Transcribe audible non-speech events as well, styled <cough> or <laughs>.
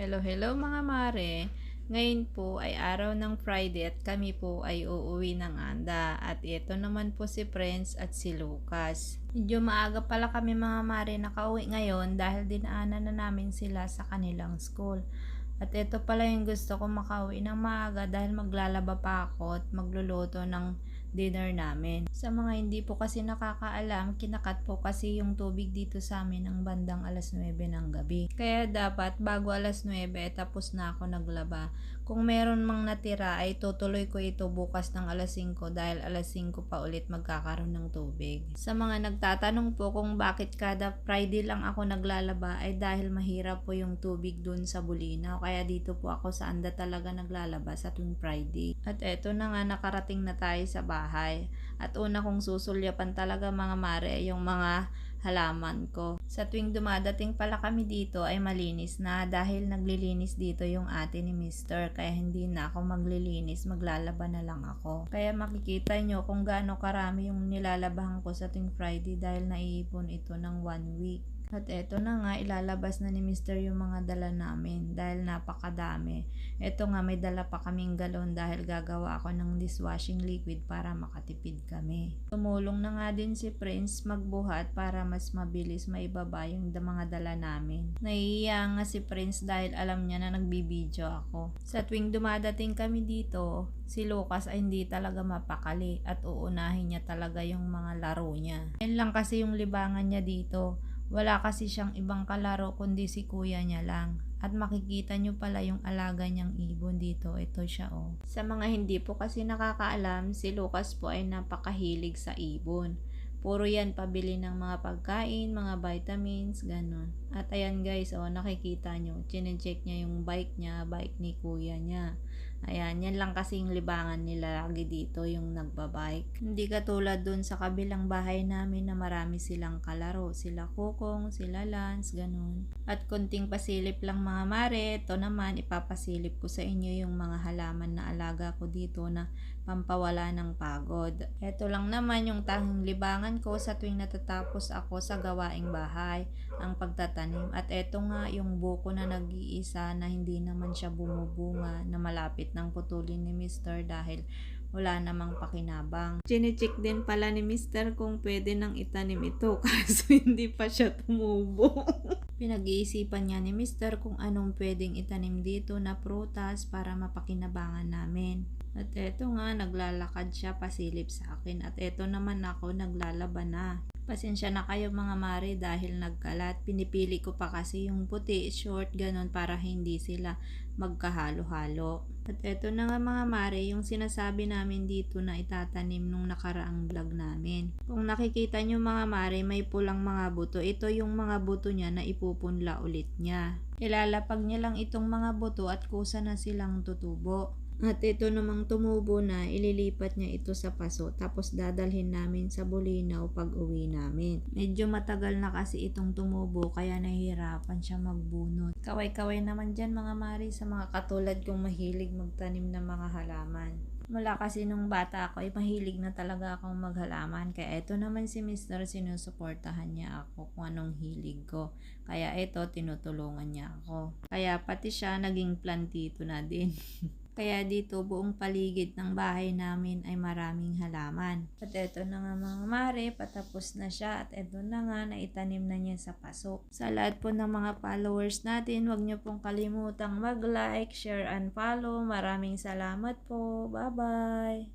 Hello, hello mga mare. Ngayon po ay araw ng Friday at kami po ay uuwi ng Anda. At ito naman po si Prince at si Lucas. Medyo maaga pala kami mga mare nakauwi ngayon dahil dinaanan na namin sila sa kanilang school. At ito pala yung gusto ko makauwi ng maaga dahil maglalaba pa ako at magluluto ng dinner namin. Sa mga hindi po kasi nakakaalam, kinakat po kasi yung tubig dito sa amin ng bandang alas 9 ng gabi. Kaya dapat bago alas 9 eh, tapos na ako naglaba. Kung meron mang natira ay tutuloy ko ito bukas ng alas 5 dahil alas 5 pa ulit magkakaroon ng tubig. Sa mga nagtatanong po kung bakit kada Friday lang ako naglalaba ay dahil mahirap po yung tubig dun sa Bulinaw. Kaya dito po ako sa anda talaga naglalaba sa tuwing Friday. At eto na nga nakarating na tayo sa bahay. At una kong susulyapan talaga mga mare yung mga halaman ko. Sa tuwing dumadating pala kami dito ay malinis na dahil naglilinis dito yung ate ni Mister kaya hindi na ako maglilinis, maglalaba na lang ako. Kaya makikita nyo kung gaano karami yung nilalabahan ko sa tuwing Friday dahil naiipon ito ng one week. At eto na nga, ilalabas na ni Mr. yung mga dala namin dahil napakadami. Eto nga, may dala pa kaming galon dahil gagawa ako ng dishwashing liquid para makatipid kami. Tumulong na nga din si Prince magbuhat para mas mabilis maibaba yung mga dala namin. Naiiya nga si Prince dahil alam niya na nagbibideo ako. Sa tuwing dumadating kami dito, si Lucas ay hindi talaga mapakali at uunahin niya talaga yung mga laro niya. Yan lang kasi yung libangan niya dito. Wala kasi siyang ibang kalaro kundi si kuya niya lang. At makikita nyo pala yung alaga niyang ibon dito. Ito siya oh. Sa mga hindi po kasi nakakaalam, si Lucas po ay napakahilig sa ibon. Puro yan pabili ng mga pagkain, mga vitamins, ganun. At ayan guys, oh, nakikita nyo, chinecheck niya yung bike niya, bike ni kuya niya. Ayan, yan lang kasi yung libangan nila lagi dito, yung nagbabike. Hindi katulad dun sa kabilang bahay namin na marami silang kalaro. Sila Kukong, sila Lance, ganun. At kunting pasilip lang mga mare, ito naman ipapasilip ko sa inyo yung mga halaman alaga ko dito na pampawala ng pagod. Ito lang naman yung tanging libangan ko sa tuwing natatapos ako sa gawaing bahay, ang pagtatanim. At eto nga yung buko na nag-iisa na hindi naman siya bumubunga na malapit ng putulin ni Mr. dahil wala namang pakinabang. Chinecheck din pala ni Mr. kung pwede nang itanim ito <laughs> kaso hindi pa siya tumubo. Pinag-iisipan niya ni Mr. kung anong pwedeng itanim dito na prutas para mapakinabangan namin. At eto nga, naglalakad siya pasilip sa akin. At eto naman ako, naglalaba na. Pasensya na kayo mga mare dahil nagkalat. Pinipili ko pa kasi yung puti, short, ganun para hindi sila magkahalo-halo. At eto na nga mga mare, yung sinasabi namin dito na itatanim nung nakaraang vlog namin. Kung nakikita nyo mga mare, may pulang mga buto. Ito yung mga buto niya na ipupunla ulit niya. Ilalapag niya lang itong mga buto at kusa na silang tutubo. At ito namang tumubo na, ililipat niya ito sa paso tapos dadalhin namin sa Bulinaw pag uwi namin. Medyo matagal na kasi itong tumubo kaya nahihirapan siya magbunot. Kaway-kaway naman dyan mga mari sa mga katulad kong mahilig magtanim ng mga halaman. Mula kasi nung bata ako ay mahilig na talaga akong maghalaman. Kaya ito naman si Mr. sinusuportahan niya ako kung anong hilig ko. Kaya ito tinutulungan niya ako. Kaya pati siya naging plantito na din. <laughs> Kaya dito buong paligid ng bahay namin ay maraming halaman. At eto na nga mga mare, patapos na siya at eto na nga naitanim na niya sa paso. Sa lahat po ng mga followers natin, huwag niyo pong kalimutang mag-like, share, and follow. Maraming salamat po. Bye-bye!